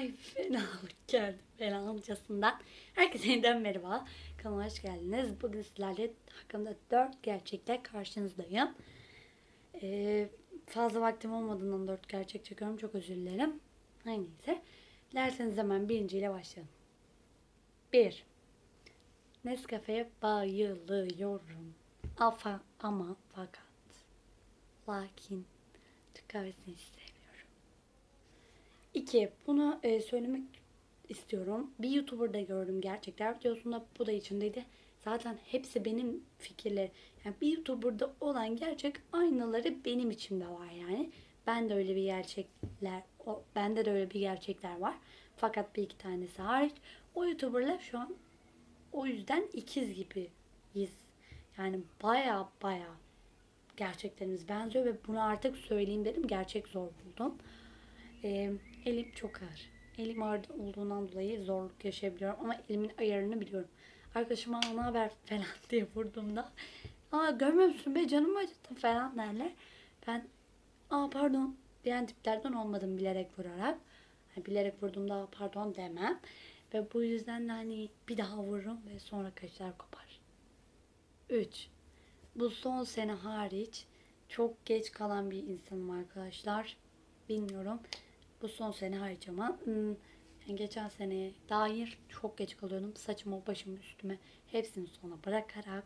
Ay fenalık geldi fenalıcasından. Herkese yeniden merhaba. Kanalıma hoş geldiniz. Bugün sizlerle hakkında 4 gerçekle karşınızdayım. Ee, fazla vaktim olmadığından 4 gerçek çekiyorum. Çok özür dilerim. Her neyse. Dilerseniz hemen birinciyle başlayalım. 1. Nescafe'ye bayılıyorum. Afa ama fakat. Lakin Türk kahvesini isterim. 2. Bunu e, söylemek istiyorum. Bir YouTuber'da gördüm gerçekten videosunda bu da içindeydi. Zaten hepsi benim fikirler. Yani bir YouTuber'da olan gerçek aynaları benim içimde var yani. Ben de öyle bir gerçekler, o, bende de öyle bir gerçekler var. Fakat bir iki tanesi hariç. O YouTuber'lar şu an o yüzden ikiz gibiyiz. Yani baya baya gerçeklerimiz benziyor ve bunu artık söyleyeyim dedim. Gerçek zor buldum. Eee elim çok ağır. Elim ağır olduğundan dolayı zorluk yaşayabiliyorum ama elimin ayarını biliyorum. Arkadaşıma ne haber falan diye vurduğumda aa görmüyor musun be canım acıttı falan derler. Ben aa pardon diyen tiplerden olmadım bilerek vurarak. Yani bilerek vurduğumda pardon demem. Ve bu yüzden de hani bir daha vururum ve sonra kaşlar kopar. 3. Bu son sene hariç çok geç kalan bir insanım arkadaşlar. Bilmiyorum. Bu son sene hariç ama hmm, yani geçen seneye dair çok geç kalıyordum. Saçımı, başımı, üstüme hepsini sona bırakarak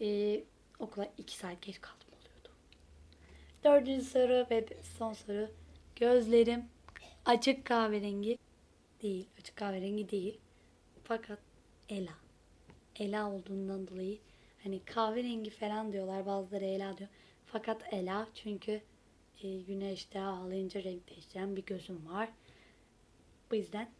e, okula 2 saat geç kaldım oluyordu. Dördüncü soru ve son soru. Gözlerim açık kahverengi değil. Açık kahverengi değil. Fakat Ela. Ela olduğundan dolayı hani kahverengi falan diyorlar. Bazıları Ela diyor. Fakat Ela çünkü e, güneşte ağlayınca renk değiştiren bir gözüm var. Bu yüzden